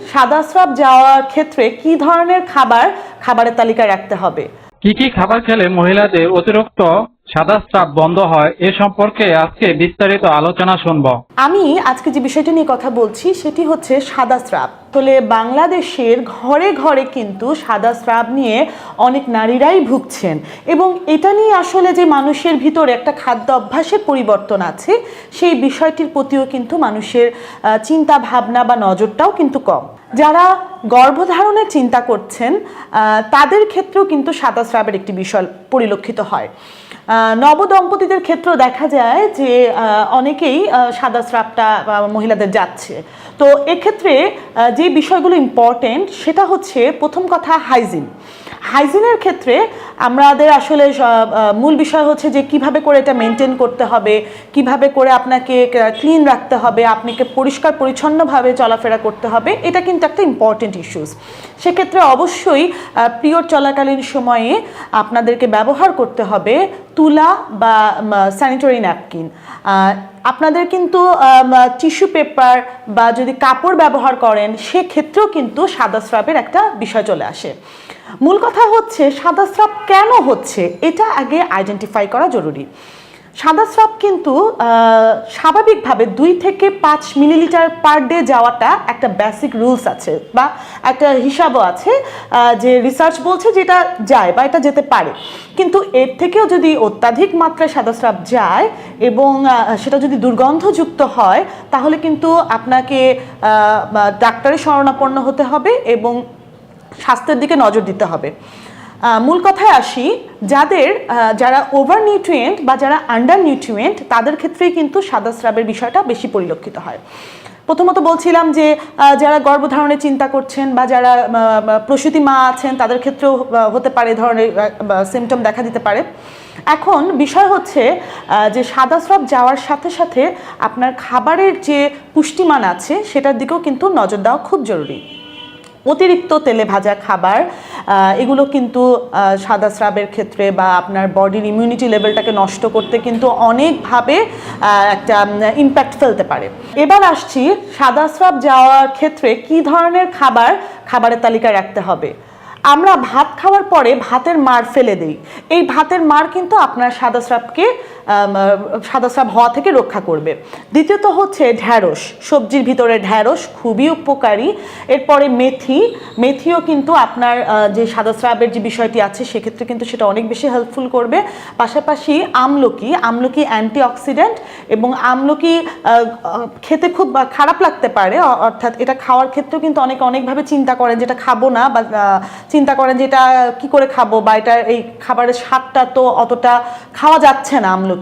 সাদা স্রাব যাওয়ার ক্ষেত্রে কি ধরনের খাবার খাবারের তালিকায় রাখতে হবে? কি কি খাবার খেলে মহিলাদের অতিরিক্ত সাদা স্রাব বন্ধ হয় এ সম্পর্কে আজকে বিস্তারিত আলোচনা শুনব। আমি আজকে যে বিষয়টা নিয়ে কথা বলছি, সেটি হচ্ছে সাদা স্রাব। আসলে বাংলাদেশের ঘরে ঘরে কিন্তু সাদা স্রাব নিয়ে অনেক নারীরাই ভুগছেন। এবং এটা নিয়ে আসলে যে মানুষের ভিতরে একটা খাদ্য অভ্যাসের পরিবর্তন আছে, সেই বিষয়টির প্রতিও কিন্তু মানুষের চিন্তা ভাবনা বা নজরটাও কিন্তু কম। যারা গর্ভধারণের চিন্তা করছেন তাদের ক্ষেত্রেও কিন্তু সাদা স্রাবের একটি বিষয় পরিলক্ষিত হয়। নবদম্পতিদের ক্ষেত্রেও দেখা যায় যে অনেকেই সাদা স্রাবটা মহিলাদের যাচ্ছে। তো এক্ষেত্রে যে বিষয়গুলো ইম্পর্টেন্ট সেটা হচ্ছে প্রথম কথা হাইজিন হাইজিনের ক্ষেত্রে আমাদের আসলে মূল বিষয় হচ্ছে যে কীভাবে করে এটা মেনটেন করতে হবে, কীভাবে করে আপনাকে ক্লিন রাখতে হবে, আপনাকে পরিষ্কার, পরিচ্ছন্নভাবে চলাফেরা করতে হবে, এটা কিন্তু একটা ইম্পর্টেন্ট ইস্যুস সেক্ষেত্রে অবশ্যই পিরিয়ড চলাকালীন সময়ে আপনাদেরকে ব্যবহার করতে হবে তুলা বা স্যানিটারি ন্যাপকিন আপনাদের কিন্তু টিস্যু পেপার বা যদি কাপড় ব্যবহার করেন, সেক্ষেত্রেও কিন্তু সাদা স্রাবের একটা বিষয় চলে আসে। মূল কথা হচ্ছে, সাদা স্রাব কেন হচ্ছে? এটা আগে আইডেন্টিফাই করা জরুরি। সাদা স্রাব কিন্তু স্বাভাবিকভাবে দুই থেকে পাঁচ মিলিলিটার পার ডে যাওয়াটা একটা বেসিক রুলস আছে বা একটা হিসাবও আছে যে রিসার্চ বলছে যেটা যায় বা এটা যেতে পারে। কিন্তু এর থেকেও যদি অত্যাধিক মাত্রায় সাদা স্রাব যায় এবং সেটা যদি দুর্গন্ধযুক্ত হয়, তাহলে কিন্তু আপনাকে ডাক্তারের শরণাপন্ন হতে হবে এবং স্বাস্থ্যের দিকে নজর দিতে হবে। মূল কথায় আসি, যাদের যারা ওভার নিউট্রিয়েন্ট বা যারা আন্ডার নিউট্রিয়েন্ট তাদের ক্ষেত্রেই কিন্তু সাদা স্রাবের বিষয়টা বেশি পরিলক্ষিত হয়। প্রথমত বলছিলাম যে যারা গর্ভধারণের চিন্তা করছেন বা যারা প্রসূতি মা আছেন, তাদের ক্ষেত্রেও হতে পারে ধরনের সিমটম দেখা দিতে পারে। এখন বিষয় হচ্ছে যে সাদা স্রাব যাওয়ার সাথে সাথে আপনার খাবারের যে পুষ্টিমান আছে, সেটার দিকেও কিন্তু নজর দেওয়া খুব জরুরি। অতিরিক্ত তেলে ভাজা খাবার এগুলো কিন্তু সাদা স্রাবের ক্ষেত্রে বা আপনার বডির ইমিউনিটি লেভেলটাকে নষ্ট করতে কিন্তু অনেকভাবে একটা ইম্প্যাক্ট ফেলতে পারে। এবার আসছি সাদা স্রাব যাওয়ার ক্ষেত্রে কি ধরনের খাবার খাবারের তালিকায় রাখতে হবে? আমরা ভাত খাওয়ার পরে ভাতের মার ফেলে দেই। এই ভাতের মার কিন্তু আপনার সাদা স্রাবকে আম, সাদা স্রাব হওয়া থেকে রক্ষা করবে। দ্বিতীয়ত হচ্ছে ঢ্যাঁড়স। সবজির ভিতরে ঢ্যাঁড়স খুবই উপকারী। এরপরে মেথি। মেথিও কিন্তু আপনার যে সাদা স্রাবের যে বিষয়টি আছে সেক্ষেত্রে কিন্তু সেটা অনেক বেশি হেল্পফুল করবে। পাশাপাশি আমলকি। আমলকি অ্যান্টিঅক্সিডেন্ট এবং আমলকি খেতে খুব খারাপ লাগতে পারে। অর্থাৎ এটা খাওয়ার ক্ষেত্রেও কিন্তু অনেক অনেকভাবে চিন্তা করেন যেটা খাব না বা চিন্তা করেন যে এটা কি করে খাব বা এটা এই খাবারের স্বাদটা তো অতটা খাওয়া যাচ্ছে না আমলকি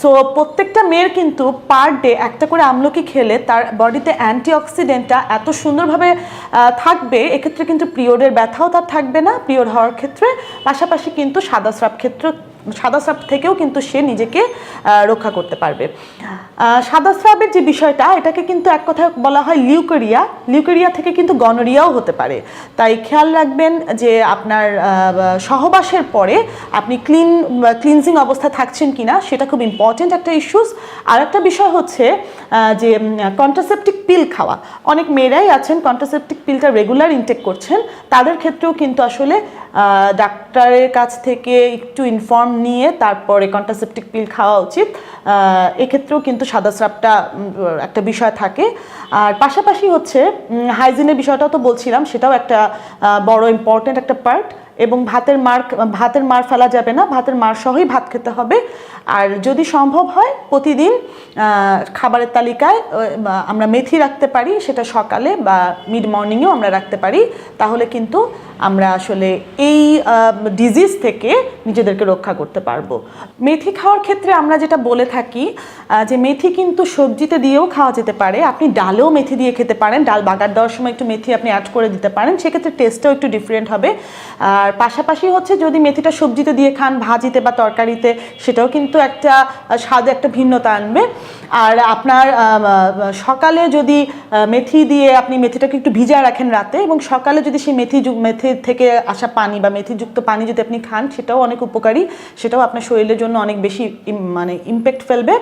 সো প্রত্যেকটা মেয়ের কিন্তু পার ডে একটা করে আমলকি খেলে তার বডিতে অ্যান্টিঅক্সিডেন্টটা এত সুন্দরভাবে থাকবে, এক্ষেত্রে কিন্তু পিরিয়ডের ব্যথাও তার থাকবে না পিরিয়ড হওয়ার ক্ষেত্রে। পাশাপাশি কিন্তু সাদা স্রাব ক্ষেত্রে সাদা স্রাব থেকেও কিন্তু সে নিজেকে রক্ষা করতে পারবে। সাদা স্রাবের যে বিষয়টা, এটাকে কিন্তু এক কথায় বলা হয় লিউকেরিয়া। লিউকেরিয়া থেকে কিন্তু গনোরিয়াও হতে পারে। তাই খেয়াল রাখবেন যে আপনার সহবাসের পরে আপনি ক্লিন, ক্লিনজিং অবস্থা থাকছেন কিনা, সেটা খুব ইম্পর্টেন্ট একটা ইস্যুস আর একটা বিষয় হচ্ছে যে কন্ট্রাসেপটিক পিল খাওয়া। অনেক মেয়েরাই আছেন কন্ট্রাসেপটিক পিলটা রেগুলার ইনটেক করছেন। তাদের ক্ষেত্রেও কিন্তু আসলে ডাক্তারের কাছ থেকে একটু ইনফর্ম নিয়ে তারপরে কন্ট্রাসেপটিক পিল খাওয়া উচিত। এক্ষেত্রেও কিন্তু সাদা স্রাবটা একটা বিষয় থাকে। আর পাশাপাশি হচ্ছে হাইজিনের বিষয়টাও তো বলছিলাম, সেটাও একটা বড় ইম্পর্টেন্ট একটা পার্ট এবং ভাতের মার ভাতের মার ফেলা যাবে না, ভাতের মার সহই ভাত খেতে হবে। আর যদি সম্ভব হয়, প্রতিদিন খাবারের তালিকায় আমরা মেথি রাখতে পারি, সেটা সকালে বা মিড মর্নিংয়েও আমরা রাখতে পারি। তাহলে কিন্তু আমরা আসলে এই ডিজিজ থেকে নিজেদেরকে রক্ষা করতে পারব। মেথি খাওয়ার ক্ষেত্রে আমরা যেটা বলে থাকি যে মেথি কিন্তু সবজিতে দিয়েও খাওয়া যেতে পারে। আপনি ডালেও মেথি দিয়ে খেতে পারেন। ডাল বাগার দেওয়ার সময় একটু মেথি আপনি অ্যাড করে দিতে পারেন। সেক্ষেত্রে টেস্টটাও একটু ডিফারেন্ট হবে। আর আর পাশাপাশি হচ্ছে যদি মেথিটা সবজিতে দিয়ে খান, ভাজিতে বা তরকারিতে, সেটাও কিন্তু একটা স্বাদে একটা ভিন্নতা আনবে। আর আপনার সকালে যদি মেথি দিয়ে আপনি মেথিটাকে একটু ভিজা রাখেন রাতে এবং সকালে যদি সেই মেথি মেথি থেকে আসা পানি বা মেথিযুক্ত পানি যদি আপনি খান, সেটাও অনেক উপকারী। সেটাও আপনার শরীরের জন্য অনেক বেশি মানে ইমপ্যাক্ট ফেলবে।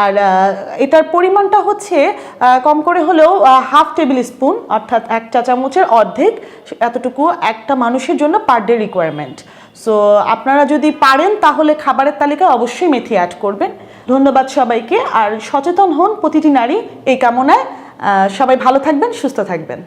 আর এটার পরিমাণটা হচ্ছে কম করে হলেও হাফ টেবিল স্পুন অর্থাৎ এক চা চামচের অর্ধেক, এতটুকু একটা মানুষের জন্য পার ডে রিকোয়ারমেন্ট সো আপনারা যদি পারেন, তাহলে খাবারের তালিকায় অবশ্যই মেথি অ্যাড করবেন। ধন্যবাদ সবাইকে, আর সচেতন হন প্রতিটি নারী এই কামনায়। সবাই ভালো থাকবেন, সুস্থ থাকবেন।